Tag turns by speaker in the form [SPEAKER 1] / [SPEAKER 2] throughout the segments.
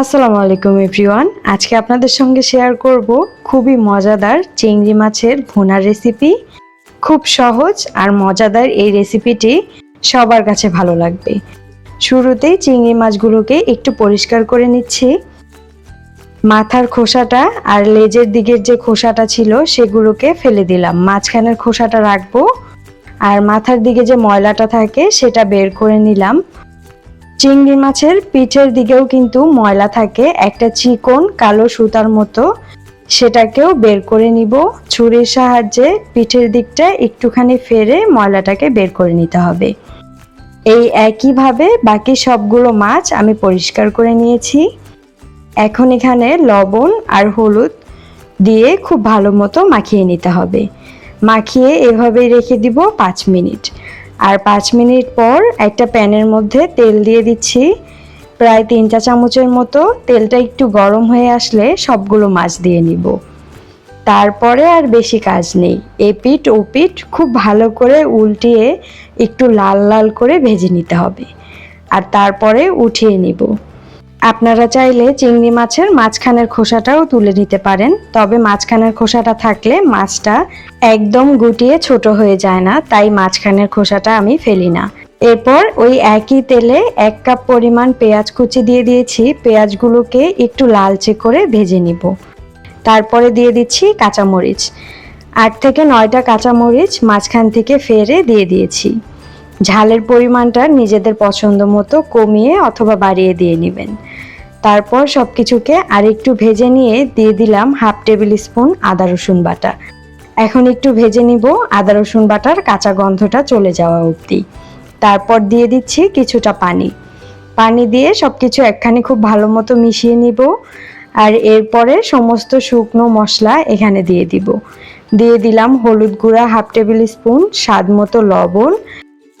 [SPEAKER 1] আসসালামু আলাইকুম, এভরিওয়ান। আজকে আপনাদের সঙ্গে শেয়ার করব খুবই মজাদার চিংড়ি মাছের ভুনার রেসিপি। খুব সহজ আর মজাদার এই রেসিপিটি সবার কাছে ভালো লাগবে। শুরুতেই চিংড়ি মাছগুলোকে একটু পরিষ্কার করে নিচ্ছি। মাথার খোসাটা আর লেজের দিকের যে খোসাটা ছিল সেগুলোকে ফেলে দিলাম। মাঝখানের খোসাটা রাখব আর মাথার দিকে যে ময়লাটা থাকে সেটা বের করে নিলাম। চিংড়ি মাছের পিঠের দিকেও কিন্তু ময়লা থাকে। একটা চিকন কালো সুতার মতো সেটাকেও বের করে নিব। ছুরির সাহায্যে পিঠের দিকটা একটুখানি ফেরে ময়লাটাকে বের করে নিতে হবে। এই একইভাবে বাকি সবগুলো মাছ আমি পরিষ্কার করে নিয়েছি। এখন এখানে লবণ আর হলুদ দিয়ে খুব ভালো মতো মাখিয়ে নিতে হবে। মাখিয়ে এভাবেই রেখে দিব পাঁচ মিনিট। আর পাঁচ মিনিট পর একটা প্যানের মধ্যে তেল দিয়ে দিচ্ছি। প্রায় তিন চা চামচের মতো। তেলটা একটু গরম হয়ে আসলে সবগুলো মাছ দিয়ে নিব। তারপরে আর বেশি কাজ নেই। এপিট ওপিট খুব ভালো করে উল্টিয়ে একটু লাল লাল করে ভেজে নিতে হবে। আর তারপরে উঠিয়ে নিব। আপনারা চাইলে চিংড়ি মাছের মাঝখানের খোসাটাও তুলে নিতে পারেন, তবে মাঝখানের খোসাটা থাকলে মাছটা একদম গুটিয়ে ছোট হয়ে যায় না, তাই মাঝখানের খোসাটা আমি ফেলি না। এরপর ওই একই তেলে এক কাপ পরিমাণ পেঁয়াজ কুচি দিয়ে দিয়েছি, পেঁয়াজগুলোকে একটু লালচে করে ভেজে নিব। তারপরে দিয়ে দিচ্ছি কাঁচামরিচ। আট থেকে নয়টা কাঁচামরিচ মাঝখান থেকে ফেরে দিয়ে দিয়েছি। ঝালের পরিমাণটা নিজেদের পছন্দ মতো কমিয়ে অথবা বাড়িয়ে দিয়ে নেবেন। তারপর সব কিছুকে আরেকটু ভেজে নিয়ে দিয়ে দিলাম হাফ টেবিল স্পুন আদা রসুন বাটা। এখন একটু ভেজে নিব, আদা রসুন বাটার কাঁচা গন্ধটা চলে যাওয়া অবধি। তারপর দিয়ে দিচ্ছি কিছুটা পানি। পানি দিয়ে সব কিছু একখানি খুব ভালো মতো মিশিয়ে নিব আর এরপরে সমস্ত শুকনো মশলা এখানে দিয়ে দিব। দিয়ে দিলাম হলুদ গুঁড়া হাফ টেবিল স্পুন, স্বাদ মতো লবণ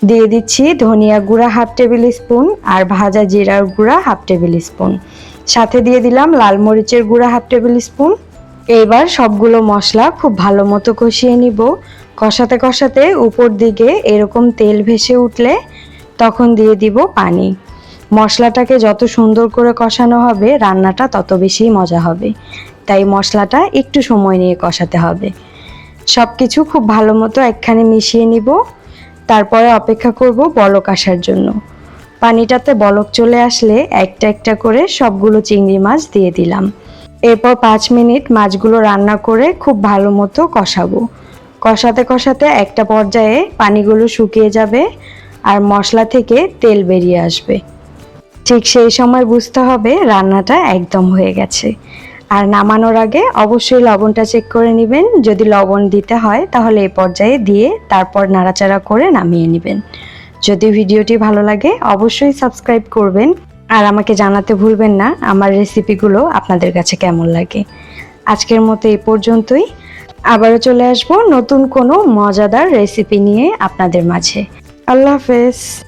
[SPEAKER 1] দিয়ে দিচ্ছি ধনিয়া গুঁড়া হাফ টেবিল স্পুন আর ভাজা জিরার গুঁড়া হাফ টেবিল স্পুন। সাথে দিয়ে দিলাম লাল মরিচের গুঁড়া হাফ টেবিল স্পুন। এবার সবগুলো মশলা খুব ভালো মতো কষিয়ে নিব। কষাতে কষাতে উপর দিকে এরকম তেল ভেসে উঠলে তখন দিয়ে দিব পানি। মশলাটাকে যত সুন্দর করে কষানো হবে, রান্নাটা তত বেশি মজা হবে। তাই মশলাটা একটু সময় নিয়ে কষাতে হবে। সব কিছু খুব ভালো মতো একখানে মিশিয়ে নিব। তারপরে অপেক্ষা করব বলক আসার জন্য। পানিটাতে বলক চলে আসলে একটা একটা করে সবগুলো চিংড়ি মাছ দিয়ে দিলাম। এরপর পাঁচ মিনিট মাছগুলো রান্না করে খুব ভালো মতো কষাবো। কষাতে কষাতে একটা পর্যায়ে পানিগুলো শুকিয়ে যাবে আর মশলা থেকে তেল বেরিয়ে আসবে। ঠিক সেই সময় বুঝতে হবে রান্নাটা একদম হয়ে গেছে। আর নামানোর আগে অবশ্যই লবণটা চেক করে নেবেন। যদি লবণ দিতে হয়, তাহলে এই পর্যায়ে দিয়ে তারপর নাড়াচাড়া করে নামিয়ে নেবেন। যদি ভিডিওটি ভালো লাগে, অবশ্যই সাবস্ক্রাইব করবেন। আর আমাকে জানাতে ভুলবেন না, আমার রেসিপিগুলো আপনাদের কাছে কেমন লাগে। আজকের মতো এই পর্যন্তই। আবারও চলে আসব নতুন কোনো মজাদার রেসিপি নিয়ে আপনাদের মাঝে। আল্লাহ হাফেজ।